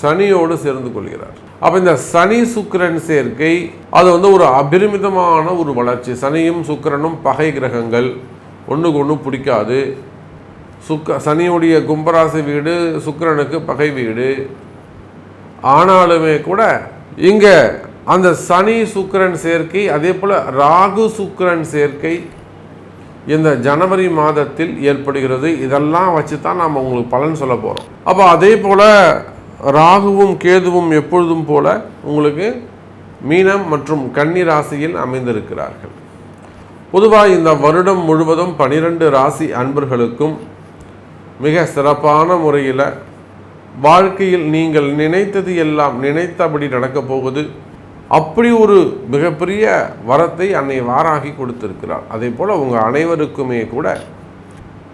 சனியோடு சேர்ந்து கொள்கிறார். அப்போ இந்த சனி சுக்கிரன் சேர்க்கை அது வந்து ஒரு அபரிமிதமான ஒரு வளர்ச்சி. சனியும் சுக்கிரனும் பகை கிரகங்கள் ஒன்றுக்கு ஒன்று பிடிக்காது. சுக்க சனியுடைய கும்பராசி வீடு சுக்கிரனுக்கு பகை வீடு. ஆனாலுமே கூட இங்கே அந்த சனி சுக்கிரன் சேர்க்கை அதே போல் ராகு சுக்கிரன் சேர்க்கை இந்த ஜனவரி மாதத்தில் ஏற்படுகிறது. இதெல்லாம் வச்சு தான் நாம் உங்களுக்கு பலன் சொல்ல போகிறோம் அப்போ அதே போல் ராகுவும் கேதுவும் எப்பொழுதும் போல உங்களுக்கு மீனம் மற்றும் கன்னி ராசியில் அமைந்திருக்கிறார்கள். பொதுவாக இந்த வருடம் முழுவதும் பனிரெண்டு ராசி அன்பர்களுக்கும் மிக சிறப்பான முறையில் வாழ்க்கையில் நீங்கள் நினைத்தது எல்லாம் நினைத்தபடி நடக்கப் போகுது. அப்படி ஒரு மிகப்பெரிய வரத்தை அன்னை வாராகி கொடுத்திருக்கிறார் அதே போல் உங்கள் அனைவருக்குமே கூட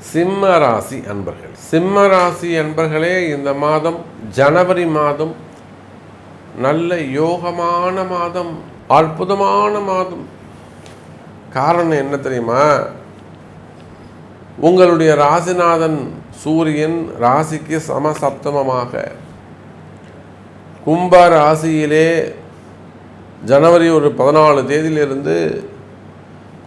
சிம்ம ராசி அன்பர்கள். சிம்ம ராசி அன்பர்களே இந்த மாதம் ஜனவரி மாதம் நல்ல யோகமான மாதம் அற்புதமான மாதம். காரணம் என்ன தெரியுமா? உங்களுடைய ராசிநாதன் சூரியன் ராசிக்கு சமசப்தமமாக. கும்ப ராசியிலே ஜனவரி ஒரு பதினாலு தேதியிலிருந்து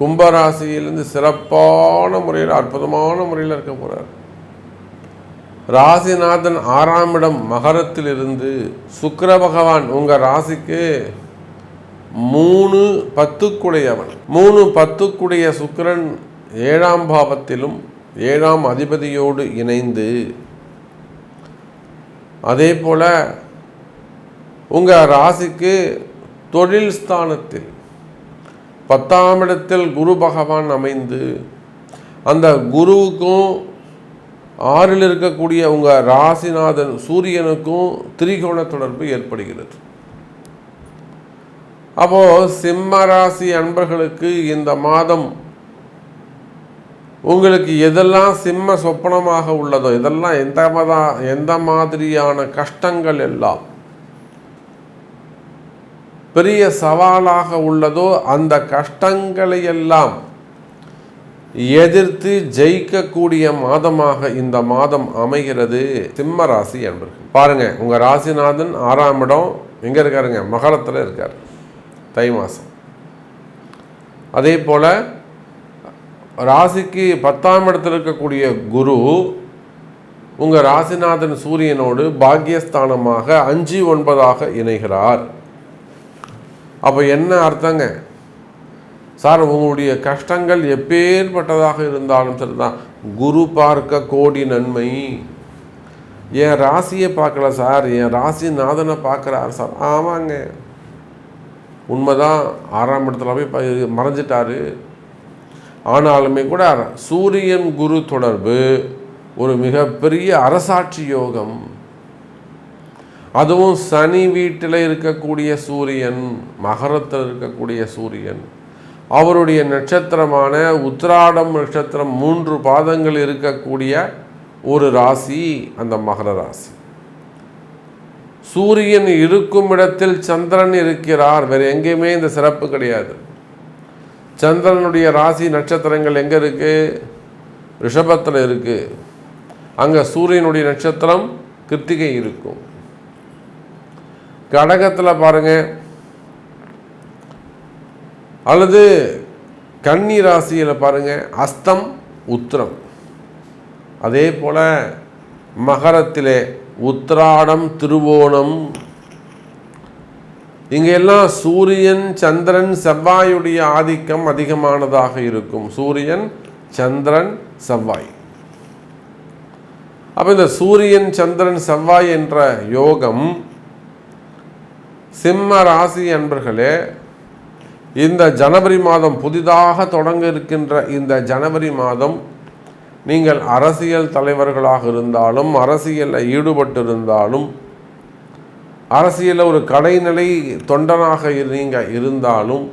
கும்பராசியிலிருந்து சிறப்பான முறையில் அற்புதமான முறையில் இருக்க போகிறார் ராசிநாதன் ஆறாம் இடம் மகரத்திலிருந்து சுக்கர பகவான். உங்கள் ராசிக்கு மூணு பத்துக்குடையவன். மூணு பத்துக்குடைய சுக்கிரன் ஏழாம் பாவத்திலும் ஏழாம் அதிபதியோடு இணைந்து. அதே போல உங்கள் ராசிக்கு தொழில் ஸ்தானத்தில் பத்தாம் இடத்தில் குரு பகவான் அமைந்து அந்த குருவுக்கும் ஆறில் இருக்கக்கூடிய உங்கள் ராசிநாதன் சூரியனுக்கும் திரிகோண தொடர்பு ஏற்படுகிறது. அப்போ சிம்ம ராசி அன்பர்களுக்கு இந்த மாதம் உங்களுக்கு எதெல்லாம் சிம்ம சொப்பனமாக உள்ளதோ இதெல்லாம் எந்த மத எந்த மாதிரியான கஷ்டங்கள் எல்லாம் பெரிய சவாலாக உள்ளதோ அந்த கஷ்டங்களை எல்லாம் எதிர்த்து ஜெயிக்கக்கூடிய மாதமாக இந்த மாதம் அமைகிறது சிம்ம ராசி என்பர்கள் பாருங்க உங்க ராசிநாதன் ஆறாம் இடம். எங்க இருக்காருங்க? மகரத்தில் இருக்கார். தை மாதம் அதே போல ராசிக்கு பத்தாம் இடத்தில் இருக்கக்கூடிய குரு உங்கள் ராசிநாதன் சூரியனோடு பாக்கியஸ்தானமாக அஞ்சு ஒன்பதாக இணைகிறார். அப்போ என்ன அர்த்தங்க? சார் உங்களுடைய கஷ்டங்கள் எப்பேற்பட்டதாக இருந்தாலும் சரி தான் குரு பார்க்க கோடி நன்மை. என் ராசியை பார்க்கல சார். என் ராசி நாதனை பார்க்குறாரு சார். ஆமாங்க. உண்மைதான். ஆறாம் இடத்துல போய் ப- மறைஞ்சிட்டாரு. ஆனாலுமே கூட சூரியன் குரு தொடர்பு ஒரு மிகப்பெரிய அரசாட்சி யோகம். அதுவும் சனி வீட்டில் இருக்கக்கூடிய சூரியன் மகரத்தில் இருக்கக்கூடிய சூரியன். அவருடைய நட்சத்திரமான உத்திராடம் நட்சத்திரம் மூன்று பாதங்கள் இருக்கக்கூடிய ஒரு ராசி அந்த மகர ராசி. சூரியன் இருக்கும் இடத்தில் சந்திரன் இருக்கிறார். வேறு எங்கேயுமே இந்த சிறப்பு கிடையாது. சந்திரனுடைய ராசி நட்சத்திரங்கள் எங்கே இருக்குது ரிஷபத்தில் இருக்குது அங்கே சூரியனுடைய நட்சத்திரம் கிருத்திகை இருக்கும். கடகத்தில் பாருங்க. அல்லது கன்னி ராசியில் பாருங்க அஸ்தம் உத்திரம். அதே போல மகரத்திலே உத்திராடம் திருவோணம். இங்கெல்லாம் சூரியன் சந்திரன் செவ்வாயுடைய ஆதிக்கம் அதிகமானதாக இருக்கும். சூரியன் சந்திரன் செவ்வாய். அப்போ இந்த சூரியன் சந்திரன் செவ்வாய் என்ற யோகம் சிம்ம ராசி அன்பர்களே இந்த ஜனவரி மாதம் புதிதாக தொடங்க இருக்கின்ற இந்த ஜனவரி மாதம் நீங்கள் அரசியல் தலைவர்களாக இருந்தாலும் அரசியலில் ஈடுபட்டிருந்தாலும் அரசியலில் ஒரு கடைநிலை தொண்டனாக நீங்கள் இருந்தாலும்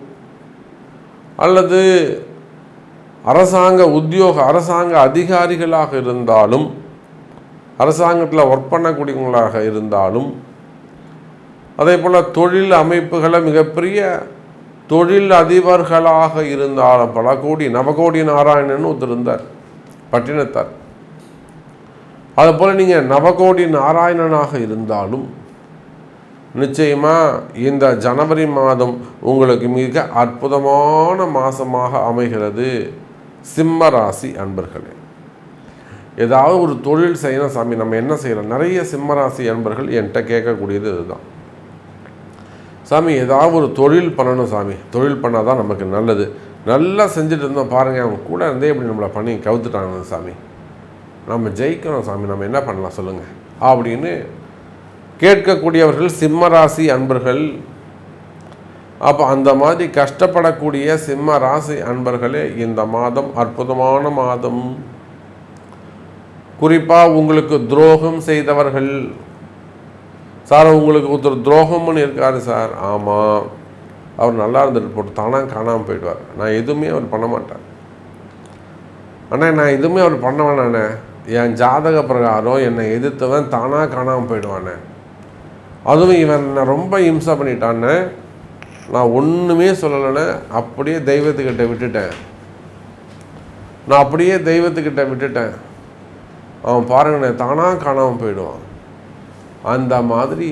அல்லது அரசாங்க உத்தியோக அரசாங்க அதிகாரிகளாக இருந்தாலும் அரசாங்கத்தில் ஒர்க் பண்ணக்கூடியவங்களாக இருந்தாலும் அதே போல் தொழில் அமைப்புகளை மிகப்பெரிய தொழில் அதிபர்களாக இருந்தாலும் பல கோடி நவகோடி நாராயணன் ஒருத்தர் இருந்தார் பட்டினத்தார். அதுபோல் நீங்கள் நவகோடி நாராயணனாக இருந்தாலும் நிச்சயமாக இந்த ஜனவரி மாதம் உங்களுக்கு மிக அற்புதமான மாதமாக அமைகிறது சிம்ம ராசி அன்பர்களே. ஏதாவது ஒரு தொழில் செய்யணும் சாமி நம்ம என்ன செய்யலாம் நிறைய சிம்மராசி அன்பர்கள் என்கிட்ட கேட்கக்கூடியது இதுதான். சாமி ஏதாவது ஒரு தொழில் பண்ணணும் சாமி. தொழில் பண்ணால் தான் நமக்கு நல்லது. நல்லா செஞ்சுட்டு இருந்தோம் பாருங்கள் அவங்க கூட இருந்தே இப்படி நம்மளை பண்ணி கவுத்துட்டாங்க சாமி. நம்ம ஜெயிக்கணும் சாமி நம்ம என்ன பண்ணலாம் சொல்லுங்கள் அப்படின்னு கேட்கக்கூடியவர்கள் சிம்ம ராசி அன்பர்கள் அப்போ அந்த மாதிரி கஷ்டப்படக்கூடிய சிம்ம ராசி அன்பர்களே இந்த மாதம் அற்புதமான மாதம். குறிப்பாக உங்களுக்கு துரோகம் செய்தவர்கள் சார் உங்களுக்கு ஒருத்தர் துரோகம்னு இருக்காரு சார். ஆமாம் அவர் நல்லா இருந்துட்டு போட்டு தானாக காணாமல் போயிடுவார். நான் எதுவுமே அவர் பண்ண மாட்டேன். அண்ணே நான் எதுவுமே அவர் பண்ண வேணாண்ணே. என் ஜாதக பிரகாரம் என்னை எதிர்த்தவன் தானாக காணாமல் போயிடுவானே. அதுவும் இவன் நான் ரொம்ப இம்சை பண்ணிட்டான்னு நான் ஒன்றுமே சொல்லலைன்னு அப்படியே தெய்வத்துக்கிட்ட விட்டுட்டேன். நான் அப்படியே தெய்வத்துக்கிட்ட விட்டுட்டேன். அவன் பாருங்கண்ணே தானாக காணாமல் போயிடுவான். அந்த மாதிரி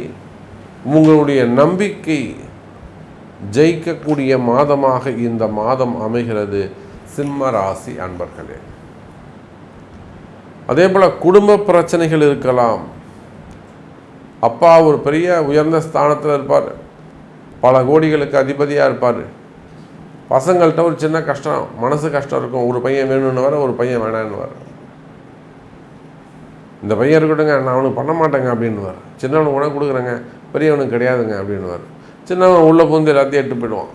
உங்களுடைய நம்பிக்கை ஜெயிக்கக்கூடிய மாதமாக இந்த மாதம் அமைகிறது சிம்ம ராசி அன்பர்களே. அதே போல் குடும்ப பிரச்சனைகள் இருக்கலாம். அப்பா ஒரு பெரிய உயர்ந்த ஸ்தானத்தில் இருப்பார். பல கோடிகளுக்கு அதிபதியாக இருப்பார். பசங்கள்கிட்ட ஒரு சின்ன கஷ்டம் மனசு கஷ்டம் இருக்கும். ஒரு பையன் வேணும்னு வர ஒரு பையன் வேணான்னு வர. இந்த பையன் இருக்கட்டுங்க நான் அவனுக்கு பண்ண மாட்டேங்க அப்படின்வார் சின்னவனுக்கு உணவு கொடுக்குறேங்க பெரியவனுக்கு கிடையாதுங்க அப்படின்வார் சின்னவன் உள்ளே பூந்து எல்லாத்தையும் எட்டு போயிடுவான்.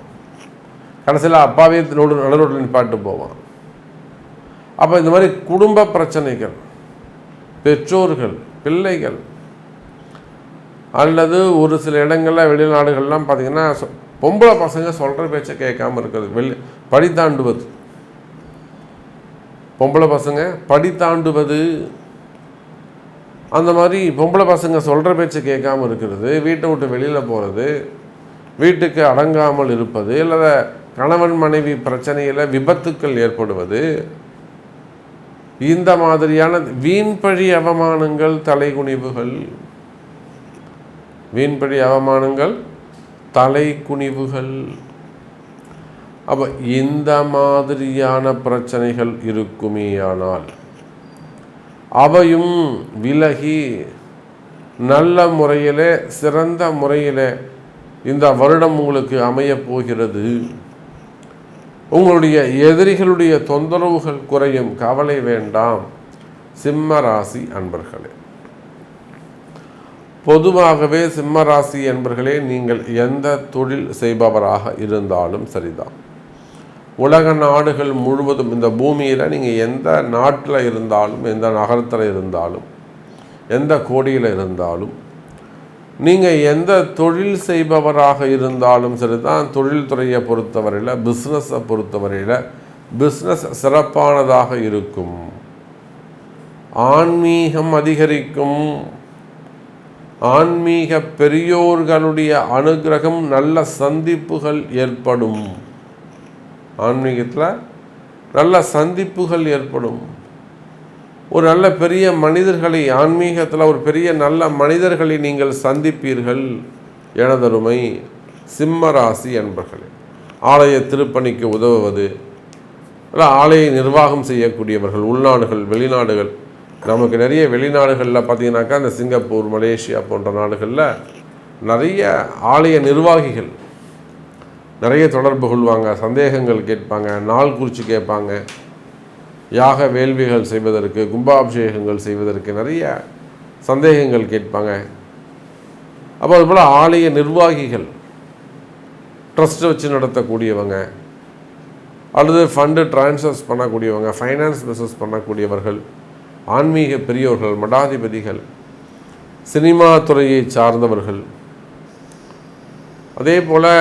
கடைசியில் அப்பாவே நடு ரோட்டில் நிப்பாட்டு போவான். அப்போ இந்த மாதிரி குடும்ப பிரச்சனைகள் பெற்றோர்கள் பிள்ளைகள் அல்லது ஒரு சில இடங்களில் வெளிநாடுகள்லாம் பார்த்தீங்கன்னா பொம்பளை பசங்க சொல்கிற பேச்சை கேட்காம இருக்கிறது. வெளி படி தாண்டுவது பொம்பளை பசங்க படி தாண்டுவது அந்த மாதிரி பொம்பளை பசங்க சொல்கிற பேச்சு கேட்காம இருக்கிறது வீட்டை விட்டு வெளியில் போகிறது வீட்டுக்கு அடங்காமல் இருப்பது இல்லை கணவன் மனைவி பிரச்சனையில் விபத்துக்கள் ஏற்படுவது இந்த மாதிரியான வீண்பழி அவமானங்கள் தலைகுனிவுகள் வீண்பழி அவமானங்கள் தலைகுனிவுகள். அப்போ இந்த மாதிரியான பிரச்சனைகள் இருக்குமேயானால் அவையும் விலகி நல்ல முறையிலே சிறந்த முறையிலே இந்த வருடம் உங்களுக்கு அமையப் போகிறது. உங்களுடைய எதிரிகளுடைய தொந்தரவுகள் குறையும் கவலை வேண்டாம். சிம்ம ராசி அன்பர்களே. பொதுவாகவே சிம்ம ராசி என்பர்களே நீங்கள் எந்த தொழில் செய்பவராக இருந்தாலும் சரிதான். உலக நாடுகள் முழுவதும் இந்த பூமியில் நீங்கள் எந்த நாட்டில் இருந்தாலும் எந்த நகரத்தில் இருந்தாலும் எந்த கோடியில் இருந்தாலும் நீங்கள் எந்த தொழில் செய்பவராக இருந்தாலும் சரி தான் தொழில்துறையை பொறுத்தவரையில் பிஸ்னஸை பொறுத்தவரையில் பிஸ்னஸ் சிறப்பானதாக இருக்கும். ஆன்மீகம் அதிகரிக்கும். ஆன்மீக பெரியோர்களுடைய அனுகிரகம் நல்ல சந்திப்புகள் ஏற்படும். ஆன்மீகத்தில் நல்ல சந்திப்புகள் ஏற்படும். ஒரு நல்ல பெரிய மனிதர்களை ஆன்மீகத்தில் ஒரு பெரிய நல்ல மனிதர்களை நீங்கள் சந்திப்பீர்கள். எனதருமை சிம்ம ராசி என்பர்களே ஆலய திருப்பணிக்கு உதவுவது இல்லை ஆலய நிர்வாகம் செய்யக்கூடியவர்கள் உள்நாடுகள் வெளிநாடுகள். நமக்கு நிறைய வெளிநாடுகளில் பார்த்தீங்கன்னாக்கா இந்த சிங்கப்பூர் மலேசியா போன்ற நாடுகளில் நிறைய ஆலய நிர்வாகிகள் நிறைய தொடர்பு கொள்வாங்க சந்தேகங்கள் கேட்பாங்க நாள் குறித்து கேட்பாங்க. யாக வேள்விகள் செய்வதற்கு கும்பாபிஷேகங்கள் செய்வதற்கு நிறைய சந்தேகங்கள் கேட்பாங்க. அப்போ அதுபோல் ஆலய நிர்வாகிகள் ட்ரஸ்ட் வச்சு நடத்தக்கூடியவங்க அல்லது ஃபண்டு ட்ரான்ஸ்ஃபர்ஸ் பண்ணக்கூடியவங்க ஃபைனான்ஸ் பிஸ்னஸ் பண்ணக்கூடியவர்கள் ஆன்மீக பெரியோர்கள் மடாதிபதிகள் சினிமா துறையை சார்ந்தவர்கள் அதே போல்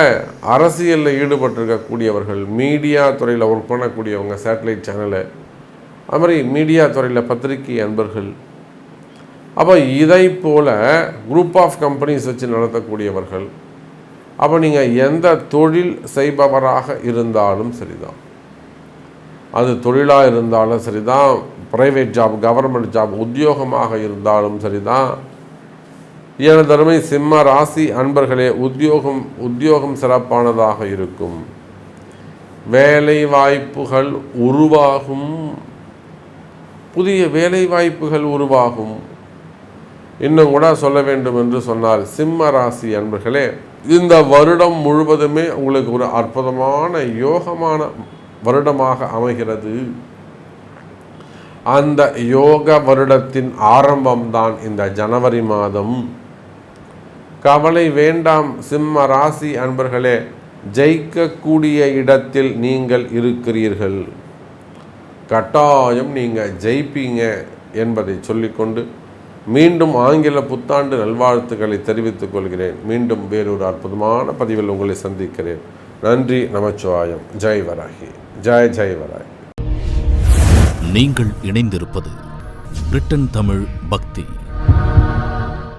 அரசியலில் ஈடுபட்டிருக்கக்கூடியவர்கள் மீடியா துறையில் ஒர்க் பண்ணக்கூடியவங்க சேட்டலைட் சேனலு அது மாதிரி மீடியா துறையில் பத்திரிகை அன்பர்கள். அப்போ இதை போல் குரூப் ஆஃப் கம்பெனிஸ் வச்சு நடத்தக்கூடியவர்கள். அப்போ நீங்கள் எந்த தொழில் செய்பவராக இருந்தாலும் சரிதான். அது தொழிலாக இருந்தாலும் சரிதான். ப்ரைவேட் ஜாப் கவர்மெண்ட் ஜாப் உத்தியோகமாக இருந்தாலும் சரிதான். எனதருமை சிம்ம ராசி அன்பர்களே உத்தியோகம் உத்தியோகம் சிறப்பானதாக இருக்கும். வேலை வாய்ப்புகள் உருவாகும். புதிய வேலை வாய்ப்புகள் உருவாகும். இன்னும் கூட சொல்ல வேண்டும் என்று சொன்னார் சிம்ம ராசி அன்பர்களே இந்த வருடம் முழுவதுமே உங்களுக்கு ஒரு அற்புதமான யோகமான வருடமாக அமைகிறது. அந்த யோக வருடத்தின் ஆரம்பம்தான் இந்த ஜனவரி மாதம். கவலை வேண்டாம் சிம்ம ராசி அன்பர்களே ஜெயிக்கக்கூடிய இடத்தில் நீங்கள் இருக்கிறீர்கள். கட்டாயம் நீங்கள் ஜெயிப்பீங்க என்பதை சொல்லிக்கொண்டு மீண்டும் ஆங்கில புத்தாண்டு நல்வாழ்த்துக்களை தெரிவித்துக் கொள்கிறேன். மீண்டும் வேறொரு அற்புதமான பதிவில் உங்களை சந்திக்கிறேன். நன்றி நமச்சிவாயம். ஜெய் வராகி. ஜெய் ஜெய் வராகி. நீங்கள் இணைந்திருப்பது பிரிட்டன் தமிழ் பக்தி.